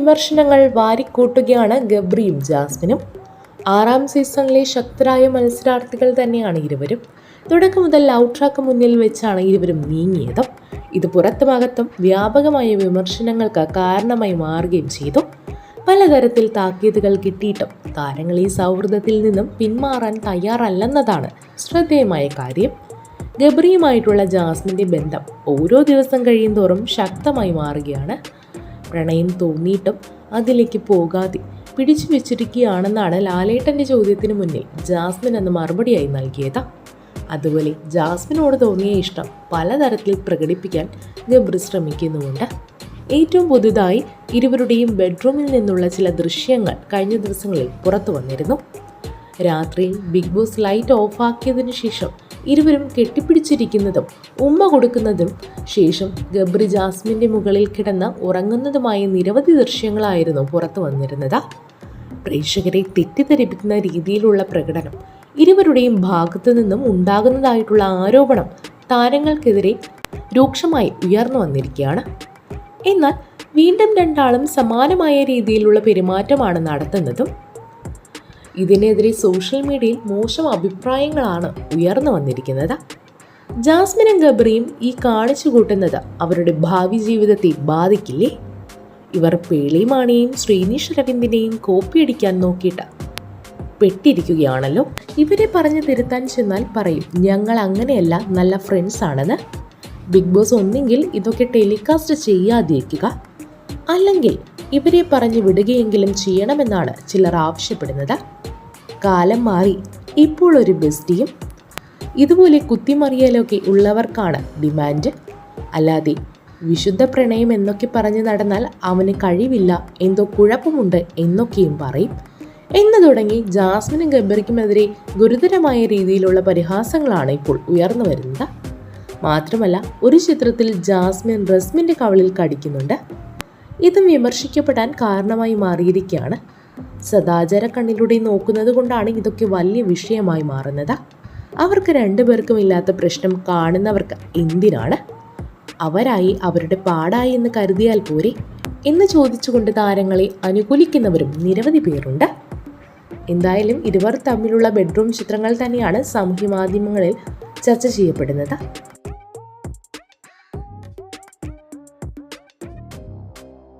വിമർശനങ്ങൾ വാരിക്കൂട്ടുകയാണ് ഗബ്രിയും ജാസ്മിനും. ആറാം സീസണിലെ ശക്തരായ മത്സരാർത്ഥികൾ തന്നെയാണ് ഇരുവരും. തുടക്കം മുതൽ ലവ് ട്രാക്ക് മുന്നിൽ വെച്ചാണ് ഇരുവരും നീങ്ങിയത്. ഇത് പുറത്തുമകത്തും വ്യാപകമായ വിമർശനങ്ങൾക്ക് കാരണമായി മാറുകയും ചെയ്തു. പലതരത്തിൽ താക്കീതുകൾ കിട്ടിയിട്ടും താരങ്ങൾ ഈ സൗഹൃദത്തിൽ നിന്നും പിന്മാറാൻ തയ്യാറല്ലെന്നതാണ് ശ്രദ്ധേയമായ കാര്യം. ഗബ്രിയുമായിട്ടുള്ള ജാസ്മിന്റെ ബന്ധം ഓരോ ദിവസം കഴിയുന്തോറും ശക്തമായി മാറുകയാണ്. പ്രണയം തോന്നിയിട്ടും അതിലേക്ക് പോകാതെ പിടിച്ചു വെച്ചിരിക്കുകയാണെന്നാണ് ലാലേട്ടന്റെ ചോദ്യത്തിന് മുന്നിൽ ജാസ്മിൻ എന്ന മറുപടിയായി നൽകിയത്. അതുപോലെ ജാസ്മിനോട് തോന്നിയ ഇഷ്ടം പലതരത്തിൽ പ്രകടിപ്പിക്കാൻ ഗബ്രി ശ്രമിക്കുന്നുമുണ്ട്. ഏറ്റവും പുതുതായി ഇരുവരുടെയും ബെഡ്റൂമിൽ നിന്നുള്ള ചില ദൃശ്യങ്ങൾ കഴിഞ്ഞ ദിവസങ്ങളിൽ പുറത്തു വന്നിരുന്നു രാത്രിയിൽ ബിഗ് ബോസ് ലൈറ്റ് ഓഫാക്കിയതിനു ശേഷം ഇരുവരും കെട്ടിപ്പിടിച്ചിരിക്കുന്നതും ഉമ്മ കൊടുക്കുന്നതും ശേഷം ഗബ്രി ജാസ്മിന്റെ മുകളിൽ കിടന്ന് ഉറങ്ങുന്നതുമായ നിരവധി ദൃശ്യങ്ങളായിരുന്നു പുറത്തു വന്നിരുന്നത്. പ്രേക്ഷകരെ തെറ്റിദ്ധരിപ്പിക്കുന്ന രീതിയിലുള്ള പ്രകടനം ഇരുവരുടെയും ഭാഗത്തു നിന്നും ഉണ്ടാകുന്നതായിട്ടുള്ള ആരോപണം താരങ്ങൾക്കെതിരെ രൂക്ഷമായി ഉയർന്നു വന്നിരിക്കുകയാണ്. എന്നാൽ വീണ്ടും രണ്ടാളും സമാനമായ രീതിയിലുള്ള പെരുമാറ്റമാണ് നടത്തുന്നതും ഇതിനെതിരെ സോഷ്യൽ മീഡിയയിൽ മോശം അഭിപ്രായങ്ങളാണ് ഉയർന്നു വന്നിരിക്കുന്നത്. ജാസ്മിനും ഗബ്രിയും ഈ കാണിച്ചു കൂട്ടുന്നത് അവരുടെ ഭാവി ജീവിതത്തെ ബാധിക്കില്ലേ? ഇവർ പേളി മാണിയെയും ശ്രീനീഷ് കോപ്പി അടിക്കാൻ നോക്കിയിട്ട് പെട്ടിരിക്കുകയാണല്ലോ. ഇവരെ പറഞ്ഞു തിരുത്താൻ ചെന്നാൽ പറയും ഞങ്ങൾ അങ്ങനെയല്ല നല്ല ഫ്രണ്ട്സ് ആണെന്ന്. ബിഗ് ബോസ് ഒന്നെങ്കിൽ ഇതൊക്കെ ടെലികാസ്റ്റ് ചെയ്യാതിരിക്കുക. അല്ലെങ്കിൽ ഇവരെ പറഞ്ഞു വിടുകയെങ്കിലും ചെയ്യണമെന്നാണ് ചിലർ ആവശ്യപ്പെടുന്നത്. കാലം മാറി. ഇപ്പോൾ ഒരു ബെസ്റ്റിയും ഇതുപോലെ കുത്തിമറിയലൊക്കെ ഉള്ളവർക്കാണ് ഡിമാൻഡ്. അല്ലാതെ വിശുദ്ധ പ്രണയം എന്നൊക്കെ പറഞ്ഞു നടന്നാൽ അവന് കഴിവില്ല എന്തോ കുഴപ്പമുണ്ട് എന്നൊക്കെയും പറയും. എന്ന് തുടങ്ങി ജാസ്മിനും ഗബ്ബറിക്കുമെതിരെ ഗുരുതരമായ രീതിയിലുള്ള പരിഹാസങ്ങളാണ് ഇപ്പോൾ ഉയർന്നു വരുന്നത്. മാത്രമല്ല ഒരു ചിത്രത്തിൽ ജാസ്മിൻ റസ്മിന്റെ കവളിൽ കടിക്കുന്നുണ്ട്. ഇതും വിമർശിക്കപ്പെടാൻ കാരണമായി മാറിയിരിക്കുകയാണ്. സദാചാര കണ്ണിലൂടെ നോക്കുന്നത് കൊണ്ടാണ് ഇതൊക്കെ വലിയ വിഷയമായി മാറുന്നത്. അവർക്ക് രണ്ടുപേർക്കും ഇല്ലാത്ത പ്രശ്നം കാണുന്നവർക്ക് എന്തിനാണ്? അവരായി അവരുടെ പാടായി എന്ന് കരുതിയാൽ പോരെ? എന്ന് ചോദിച്ചുകൊണ്ട് താരങ്ങളെ അനുകൂലിക്കുന്നവരും നിരവധി പേരുണ്ട്. എന്തായാലും ഇരുവർ തമ്മിലുള്ള ബെഡ്റൂം ചിത്രങ്ങൾ തന്നെയാണ് സാമൂഹ്യ മാധ്യമങ്ങളിൽ ചർച്ച ചെയ്യപ്പെടുന്നത്.